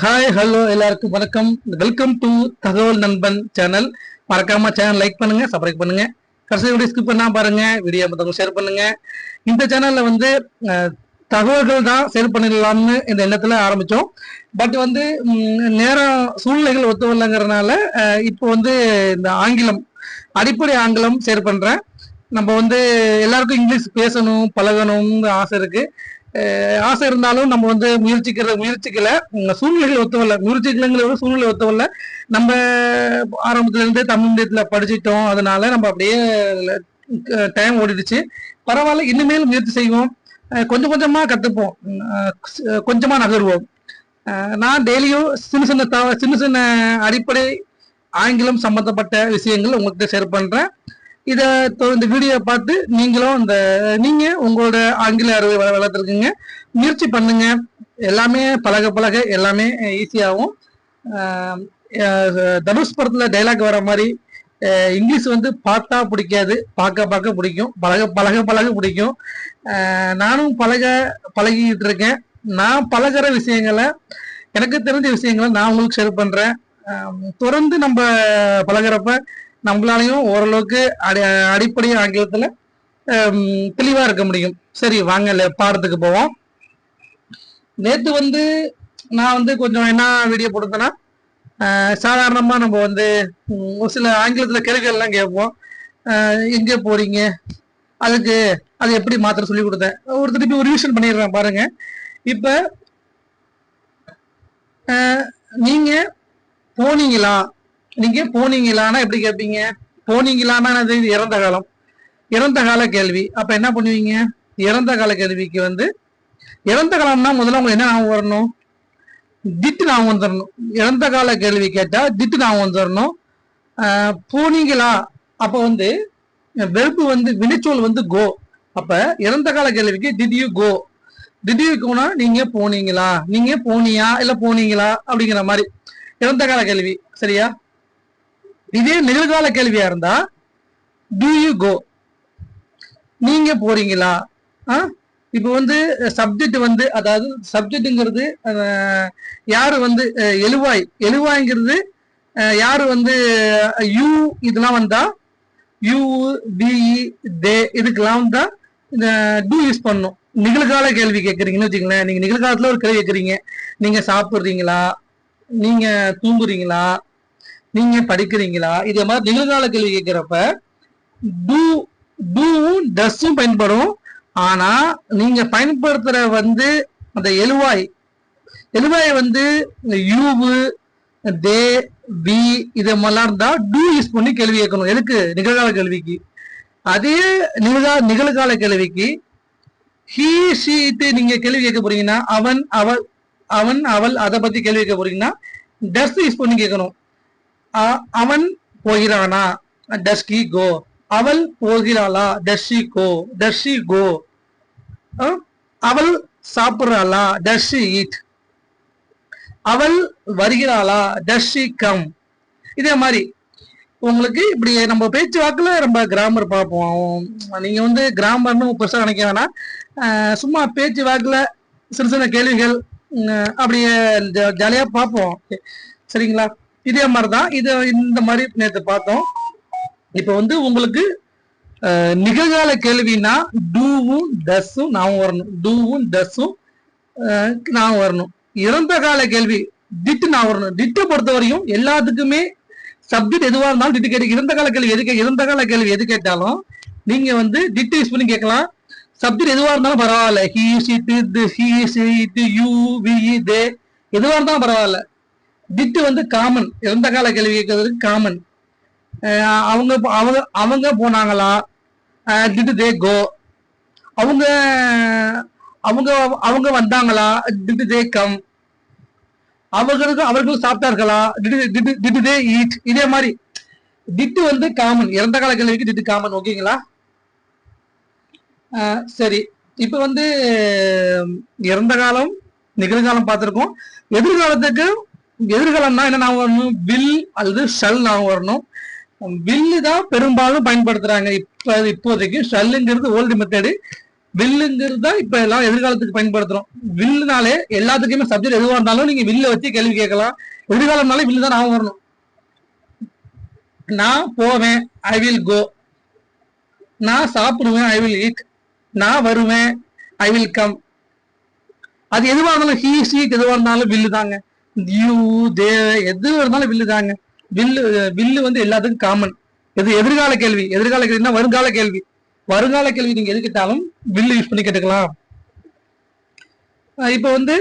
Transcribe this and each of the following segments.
Hi hello எல்லாருக்கும் வணக்கம். Welcome to தகவல் நண்பன் சேனல் மறக்காம சேனல் லைக் பண்ணுங்க சப்ஸ்கிரைப் பண்ணுங்க. கடைசி வீடியோ ஸ்கிப் பண்ணா பாருங்க வீடியோ மற்றவங்க ஷேர் பண்ணுங்க. இந்த சேனல்ல வந்து தகவல்கள் தான் ஷேர் பண்ணிடலாம்னு இந்த எண்ணத்துல ஆரம்பிச்சோம். பட் வந்து நேரம் சூழ்நிலைகள் ஒத்து வரலங்கிறதுனால இப்போ வந்து இந்த ஆங்கிலம் அடிப்படை ஆங்கிலம் ஷேர் பண்றேன். நம்ம வந்து எல்லாருக்கும் இங்கிலீஷ் பேசணும் பழகணும்னு ஆசை இருக்கு. ஆசை இருந்தாலும் நம்ம வந்து முயற்சிக்கிற முயற்சிக்கல. சூழ்நிலைகள் ஒத்துவல்ல முயற்சிக்கலங்கிற விட சூழ்நிலை ஒத்துவல்ல நம்ம ஆரம்பத்துலேருந்தே தமிழ் மீடியத்தில் படிச்சிட்டோம். அதனால நம்ம அப்படியே டைம் ஓடிடுச்சு. பரவாயில்ல இனிமேல் முயற்சி செய்வோம். கொஞ்சம் கொஞ்சமா கத்துப்போம். கொஞ்சமாக கொஞ்சமா நகருவோம். நான் டெய்லியும் சின்ன சின்ன தவ- சின்ன சின்ன அடிப்படை ஆங்கிலம் சம்பந்தப்பட்ட விஷயங்கள் உங்கள்கிட்ட ஷேர் பண்றேன். இதை இந்த வீடியோ பார்த்து நீங்களும் இந்த நீங்க உங்களோட ஆங்கில அறிவை வள- முயற்சி பண்ணுங்க. எல்லாமே பழக பழக எல்லாமே ஈஸியாகும் தனுஷ் படத்துல டைலாக் வர மாதிரி இங்கிலீஷ் வந்து பார்த்தா பிடிக்காது பார்க்க பார்க்க பிடிக்கும் பழக பழக பழக பிடிக்கும். நானும் பழக பழகிட்டு இருக்கேன். நான் பழகுற விஷயங்களை எனக்கு தெரிஞ்ச விஷயங்களை நான் உங்களுக்கு ஷேர் பண்றேன். தொடர்ந்து நம்ம பழகுறப்ப நம்மளாலையும் ஓரளவுக்கு அடி அடிப்படை ஆங்கிலத்தில் தெளிவாக இருக்க முடியும். சரி வாங்க பாடத்துக்கு போவோம். நேற்று வந்து நான் வந்து கொஞ்சம் என்ன வீடியோ போட்டிருந்தேன்னா சாதாரணமாக நம்ம வந்து ஒரு சில ஆங்கிலத்தில் கேள்விகள்லாம் கேட்போம். எங்கே போகிறீங்க போறீங்க? அதுக்கு அது எப்படி மாத்திர சொல்லி கொடுத்தேன்? ஒரு திருப்பி ஒரு ரிவிஷன் பண்ணிடுறேன் பாருங்க. இப்போ நீங்கள் போனீங்களா? நீங்க போனீங்களான்னா எப்படி கேட்பீங்க போனீங்களானா அது இறந்த காலம். இறந்த கால கேள்வி. அப்ப என்ன பண்ணுவீங்க? இறந்த கால கேள்விக்கு வந்து இறந்த காலம்னா முதல்ல உங்களுக்கு என்ன ஞாபகம் வரணும்? திட்டு ஞாபகம் வந்துடணும் இறந்த கால கேள்வி கேட்டா திட்டு ஞாபகம் வந்துடணும் போனீங்களா? அப்ப வந்து வெறுப்பு வந்து வினைச்சொல் வந்து கோ அப்ப இறந்த கால கேள்விக்கு did you go did you gonna நீங்க போனீங்களா? நீங்க போனியா? இல்ல போனீங்களா? அப்படிங்கிற மாதிரி. இறந்த கால கேள்வி. சரியா? இதே நிகழ்கால கேள்வியா இருந்தா டு யூ கோ நீங்க போறீங்களா? ஆ? இப்போ வந்து சப்ஜெக்ட் வந்து அதாவது சப்ஜெக்ட்டுங்கிறது யாரு வந்து எழுவாய். எழுவாய்ங்கிறது யாரு வந்து யூ இதெல்லாம் வந்தா யூ பிஇ தே இதுக்கெல்லாம் வந்தா இந்த டூ யூஸ் பண்ணும். நிகழ்கால கேள்வி கேட்குறீங்கன்னு வச்சுங்களேன் நீங்க நிகழ்காலத்துல ஒரு கேள்வி கேட்குறீங்க நீங்க சாப்பிட்றீங்களா? நீங்க தூங்குறீங்களா? நீங்க படிக்கிறீங்களா? இதே மாதிரி நிகழ்கால கேள்வி கேட்கிறப்ப டூ டூவும் டஸ்ஸும் பயன்படும். ஆனா நீங்க பயன்படுத்துற வந்து அந்த எழுவாய் எழுவாய் வந்து யூவு தே வி இது மாதிரிலாம் இருந்தா டூ யூஸ் பண்ணி கேள்வி கேட்கணும். எதுக்கு? நிகழ்கால கேள்விக்கு. அதே நிகழ்கா நிகழ்கால கேள்விக்கு ஹீ ஷீட்டு நீங்க கேள்வி கேட்க போறீங்கன்னா அவன் அவள் அவன் அவள் அதை பத்தி கேள்வி கேட்க போறீங்கன்னா டஸ் யூஸ் பண்ணி கேட்கணும். அவன் போகிறானா? டஸ் கி கோ அவள் போகிறாளா? Does she go does she go அவள் சாப்பிடுறாளா? டஸ் ஷி ஈட் அவள் வருகிறாளா? டஸ் ஷி கம் இதே மாதிரி உங்களுக்கு இப்படி நம்ம பேச்சு வாக்குல நம்ம கிராமர் பார்ப்போம். நீங்க வந்து கிராமர்னு பெருசாக நினைக்க வேணாம். சும்மா பேச்சு வாக்குல சின்ன சின்ன கேள்விகள் அப்படியே ஜா- ஜாலியா பார்ப்போம். சரிங்களா? இதே மாதிரிதான் இது இந்த மாதிரி நேற்று பார்த்தோம். இப்ப வந்து உங்களுக்கு நிகழ்கால கேள்வினா டூவும் டஸ்ஸும் நான் வரணும். டூவும் டஸ்ஸும் நான் வரணும். இறந்த கால கேள்வி டிட்டு நான் வரணும். டிட்டை பொறுத்த வரையும் எல்லாத்துக்குமே சப்ஜெக்ட் எதுவா இருந்தாலும் டிட்டு கேட்டு இறந்த கால கேள்வி எது கே- இறந்த கால கேள்வி எது கேட்டாலும் நீங்க வந்து டிட்டு யூஸ் பண்ணி கேட்கலாம். சப்ஜெக்ட் எதுவா இருந்தாலும் பரவாயில்ல. ஹி தி ஹி ஷிட் யூ வி தே எதுவா இருந்தாலும் பரவாயில்ல. டிட்டு வந்து காமன் இறந்த கால கேள்வி கேட்கறதுக்கு காமன் அவங்க அவங்க அவங்க போனாங்களா? டிட்டு தே கோ அவங்க அவங்க அவங்க வந்தாங்களா? டிட்டு தே கம் அவர்களுக்கு அவர்கள் சாப்பிட்டார்களா? டிட்டு தே ஈட் இதே மாதிரி. டிட்டு வந்து காமன் இறந்த கால கேள்விக்கு டிட்டு காமன் ஓகேங்களா? சரி. இப்ப வந்து இறந்த காலம்? நிகழ்காலம் பார்த்துருக்கோம். எதிர்காலத்துக்கு எதிர்காலம்னா என்ன ஞாபகம் வரணும்? வில் அல்லது ஷல் ஞாபகம் வரணும். வில்லு தான் பெரும்பாலும் பயன்படுத்துறாங்க. இப்ப இப்போதைக்கு ஷல்லுங்கிறது ஓல்டு மெத்தடு வில்லுங்கிறது தான் இப்ப எல்லாம் எதிர்காலத்துக்கு பயன்படுத்துறோம். வில்லுனாலே எல்லாத்துக்குமே சப்ஜெக்ட் எதுவா இருந்தாலும் நீங்க வில்ல வச்சு கேள்வி கேட்கலாம். எதிர்காலம்னாலே வில்லு தான் ஞாபகம் வரணும். நான் போவேன் ஐ வில் கோ நான் சாப்பிடுவேன் ஐ வில் ஈட் நான் வருவேன் ஐ வில் கம் அது எதுவா இருந்தாலும் ஹீ சீட் எதுவா இருந்தாலும் வில்லு தாங்க யூ தே எது இருந்தாலும் வில்லு தாங்க. வில்லு வில்லு வந்து எல்லாத்துக்கும் காமன் இது எதிர்கால கேள்வி. எதிர்கால கேள்வினா வருங்கால கேள்வி. வருங்கால கேள்வி நீங்க எது கேட்டாலும் வில்லு யூஸ் பண்ணி கேட்டுக்கலாம். இப்போ வந்து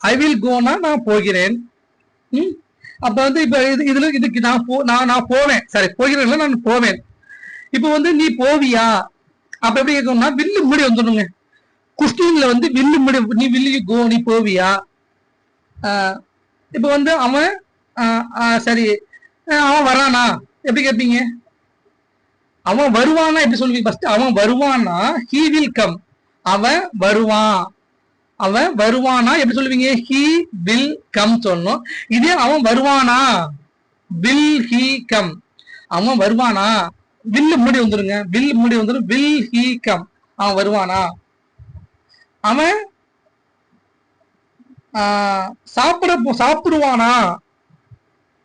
ஐ வில் கோனா நான் போகிறேன். ம்? அப்ப வந்து இப்ப இது இதுல இதுக்கு நான் போ நான் நான் போவேன் சரி போகிறேன்ல நான் போவேன். இப்ப வந்து நீ போவியா? அப்ப எப்படி கேட்கணும்னா வில்லு முடி வந்துடணுங்க. குஸ்டின்ல வந்து வில்லு முடி நீ வில்லு கோ நீ போவியா? இப்போ வந்து அவன் ஆஹ் சரி. அவன் வரானா? எப்படி கேட்பீங்க அவன் வருவானா எப்படி சொல்லுவீங்க? ஃபர்ஸ்ட் அவன் வருவானா ஹீ வில் கம் அவன் வருவான். அவன் வருவானா எப்படி சொல்லுவீங்க? ஹீ வில் கம் சொல்லணும். இதே அவன் வருவானா? வில் ஹீ கம் அவன் வருவானா? வில்லு முடி வந்துருங்க. வில் முடி வந்துடும் வில் ஹீ கம் அவன் வருவானா? அவன் சாப்பிட போ- சாப்பிடுவானா?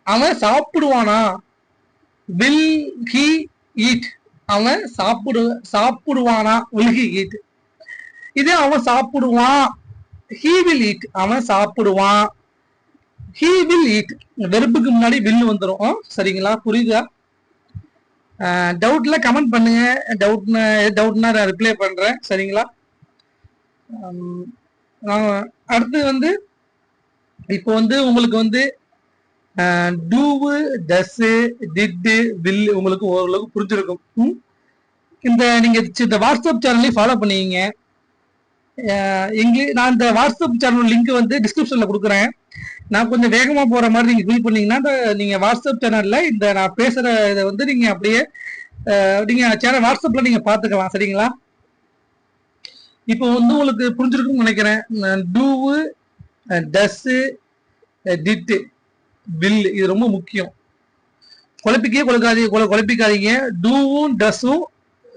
அவன் சாப்பிடுவானா? வில் ஹி ஈட் அவன் சாப்பிடு சாப்பிடுவானா? வில் ஹி ஈட் இதே அவன் சாப்பிடுவான். ஹீ வில் ஈட் அவன் சாப்பிடுவான். ஹீ வில் ஈட் வெறுப்புக்கு முன்னாடி வில் வந்துடும் சரிங்களா? புரியுதா? டவுட்ல கமெண்ட் பண்ணுங்க. டவுட்னா டவுட்னா நான் ரிப்ளை பண்றேன். சரிங்களா? அடுத்து வந்து இப்போ வந்து உங்களுக்கு வந்து டூவு டஸ்ஸு டிட்டு வில்லு உங்களுக்கு ஓரளவுக்கு புரிஞ்சிருக்கும். ம்? இந்த நீங்கள் சி- இந்த வாட்ஸ்அப் சேனல்லையும் ஃபாலோ பண்ணிக்கிங்க. இங்கிலீஷ் நான் இந்த வாட்ஸ்அப் சேனல் லிங்க் வந்து டிஸ்கிரிப்ஷனில் கொடுக்குறேன். நான் கொஞ்சம் வேகமாக போகிற மாதிரி நீங்கள் ஃபில் பண்ணீங்கன்னா இந்த நீங்கள் வாட்ஸ்அப் சேனலில் இந்த நான் பேசுகிற இதை வந்து நீங்கள் அப்படியே நீங்கள் சேனல் வாட்ஸ்அப்பில் நீங்கள் பார்த்துக்கலாம். சரிங்களா? இப்போ வந்து உங்களுக்கு புரிஞ்சிருக்கும்னு நினைக்கிறேன். டூவு டஸ்ஸு டிட்டு வில் இது ரொம்ப முக்கியம். குழப்பிக்கே குழக்காதீங்க குழ- குழப்பிக்காதீங்க. டூவும் டஸ்ஸும்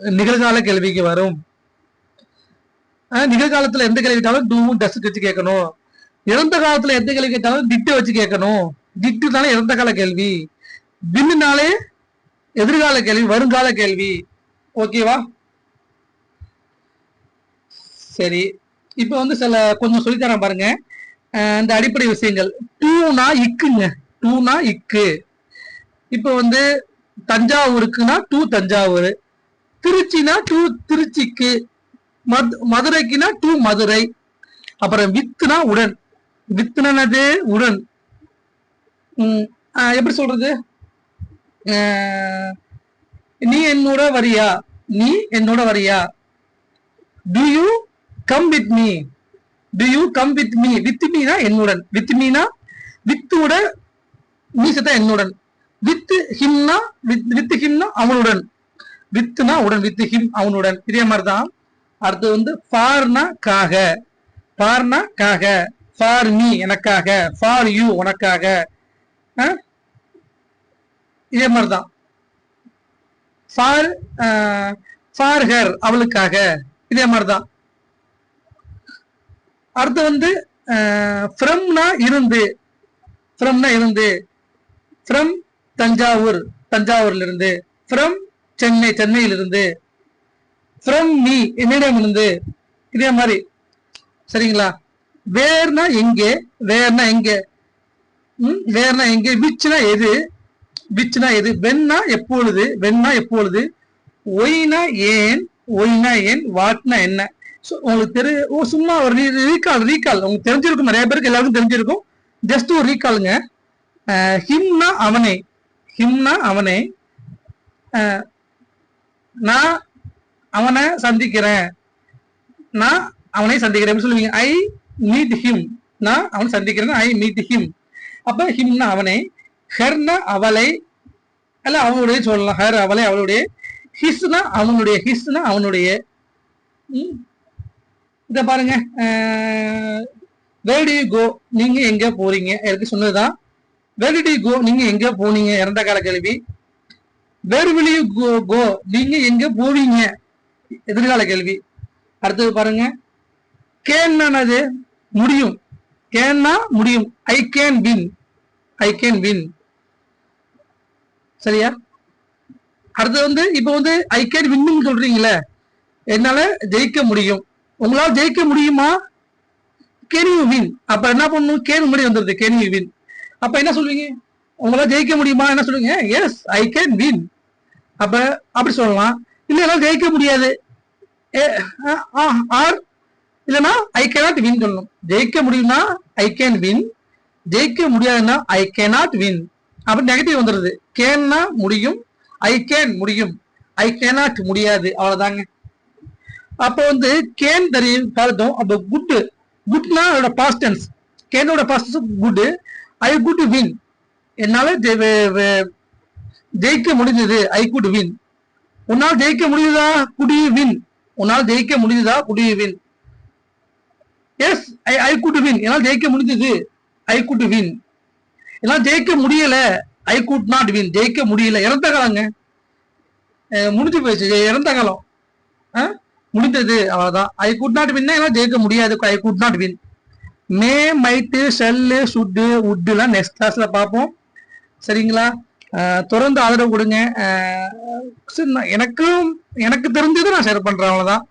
நிகழ்கால கேள்விக்கு வரும். ஆஹ் நிகழ்காலத்துல எந்த கேள்வி கேட்டாலும் டூவும் டஸ் வச்சு கேட்கணும். இறந்த காலத்துல எந்த கேள்வி கேட்டாலும் டிட்டு வச்சு கேட்கணும். டிட்டுனாலே இறந்த கால கேள்வி. வில்லுனாலே எதிர்கால கேள்வி வருங்கால கேள்வி. ஓகேவா சரி. இப்போ வந்து சில கொஞ்சம் சொல்லித்தரேன் பாருங்க. இந்த அடிப்படை விஷயங்கள். டூனா இக்குங்க. டூனா இக்கு. இப்போ வந்து தஞ்சாவூருக்குன்னா டூ தஞ்சாவூர். திருச்சினா டூ திருச்சிக்கு. மது மதுரைக்குனா டூ மதுரை. அப்புறம் வித்துனா உடன். வித்துனது உடன். உம், எப்படி சொல்றது? நீ என்னோட வரியா? நீ என்னோட வரியா? Do you come with me do you come with me with Meena என்னுடன். வித் மீனா வித்தோட நீ என்னுடன். வித் ஹிம்னா வித் வித் ஹிம்னா அவனுடன். வித்துனா உடன் வித் ஹிம் அவனுடன். இதே மாதிரிதான். அடுத்து வந்து ஃபார்னா காக. ஃபார்னா காக. ஃபார் மீ எனக்காக. ஃபார் யூ உனக்காக. அஹ்? இதே மாதிரிதான். ஃபார் ஃபார் ஹர் அவளுக்காக. இதே மாதிரிதான். அடுத்து வந்து ஃப்ரம்னா இருந்து. ஃப்ரம்னா இருந்து. ஃப்ரம் தஞ்சாவூர் தஞ்சாவூர்ல இருந்து ஃப்ரம் சென்னை சென்னையிலிருந்து. ஃப்ரம் மீ என்னிடம் இருந்து இதே மாதிரி. சரிங்களா? வேர்னா எங்கே? வேர்னா எங்கே? ம், வேர்னா எங்கே? விச்னா எது? விச்னா எது? வென்னா எப்பொழுது? வென்னா எப்பொழுது? ஒய்னா ஏன்? ஒய்னா ஏன்? வாட்னா என்ன? உங்களுக்கு தெரிய ஓ சும்மா ஒரு ரீகால் ரீகால் உங்களுக்கு தெரிஞ்சிருக்கும் நிறைய பேருக்கு எல்லாருக்கும் தெரிஞ்சிருக்கும். ஜஸ்ட் ஒரு ரீகாலுங்க ஹிம்னா அவனே ஹிம்னா அவனே நான் அவனை சந்திக்கிறேன். நான் அவனை சந்திக்கிறேன். சொல்லுவீங்க? ஐ மீட் ஹிம் நான் அவனை சந்திக்கிறேன் ஐ மீட் ஹிம் அப்ப ஹிம்னா அவனை ஹெர்னா அவளை அல்ல அவனுடைய சொல்லலாம். ஹர் அவளை அவளுடைய. ஹிஸ்னா அவனுடைய. ஹிஸ்னா அவனுடைய. ம். இத பாருங்க. வேர் டு கோ நீங்க எங்க போறீங்க? எனக்கு சொன்னதுதான். வேர் டு கோ நீங்க எங்க போனீங்க? இறந்த கால கேள்வி. வேர் வில் யூ கோ கோ நீங்க எங்க போவீங்க? எதிர்கால கேள்வி. அடுத்தது பாருங்க. கேன்னது முடியும். கேன்னா முடியும். I can win I can win சரியா? அடுத்து வந்து இப்போ வந்து ஐ கேன் வின்னு சொல்றீங்களே என்னால ஜெயிக்க முடியும். உங்களால் ஜெயிக்க முடியுமா? கேன் யூ வின் அப்ப என்ன பண்ணணும்? கேன் முன்னாடி வந்துருது. கேன் யூ வின் அப்ப என்ன சொல்லுவீங்க? உங்களால் ஜெயிக்க முடியுமா? என்ன சொல்லுவீங்க? எஸ் ஐ கேன் வின் அப்ப அப்படி சொல்லலாம். இல்ல என்னால ஜெயிக்க முடியாது. ஆர் இல்லைன்னா ஐ கேனாட் வின் சொல்லணும். ஜெயிக்க முடியும்னா ஐ கேன் வின் ஜெயிக்க முடியாதுன்னா ஐ கேனாட் வின் அப்படி நெகட்டிவ் வந்துடுது கேன்னா முடியும். ஐ கேன் முடியும். ஐ கேனாட் முடியாது. அவ்வளவுதாங்க. அப்போ வந்து கேன் தெரியும் பார்த்தோம் அப்போ குட் குட்னா அதோட past tense கேனோட past could I could win என்னால ஜெயிக்க முடிஞ்சது. ஐ குட் வின் உன்னால் ஜெயிக்க முடியுதா குடி வின் உன்னால் ஜெயிக்க முடியுதா could I win yes I I could win என்னால் ஜெயிக்க முடிஞ்சது. ஐ குட் வின் என்னால் ஜெயிக்க முடியல. ஐ குட் நாட் வின் ஜெயிக்க முடியல. இறந்த காலங்க. முடிஞ்சு போயிடுச்சு இறந்த காலம். ஆ? முடிந்தது அவ்வளவுதான். ஐ குட் நாட் வின் எல்லாம் ஜெயிக்க முடியாது. I could not win may might shall should உட்டுலாம் next கிளாஸ்ல பார்ப்போம். சரிங்களா? தொடர்ந்து ஆதரவு கொடுங்க. சரி, நான் எனக்கும் எனக்கு தெரிஞ்சதை நான் ஷேர் பண்றேன் அவ்வளவுதான்.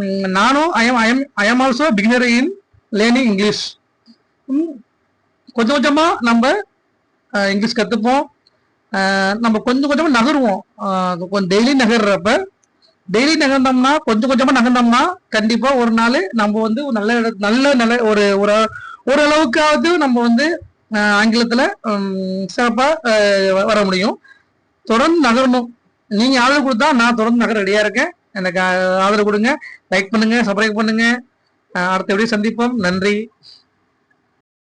உம் நானும் I'm I'm I'm also beginner in learning English கொஞ்சம் கொஞ்சமா நம்ம இங்கிலீஷ் கத்துப்போம். நம்ம கொஞ்சம் கொஞ்சமா நகருவோம். கொஞ்சம் டெய்லி நகர்றப்ப டெய்லி நகர்ந்தோம்னா கொஞ்சம் கொஞ்சமா நகர்ந்தோம்னா கண்டிப்பா ஒரு நாள் நம்ம வந்து ஒரு நல்ல நல்ல நல்ல ஒரு ஒரு ஓரளவுக்காவது நம்ம வந்து ஆங்கிலத்துல சிறப்பா வ- வர முடியும். தொடர்ந்து நகரணும். நீங்க ஆதரவு கொடுத்தா நான் தொடர்ந்து நகர ரெடியா இருக்கேன். எனக்கு ஆதரவு கொடுங்க. லைக் பண்ணுங்க சப்ஸ்கிரைப் பண்ணுங்க. அடுத்த வீடியோ சந்திப்போம். நன்றி.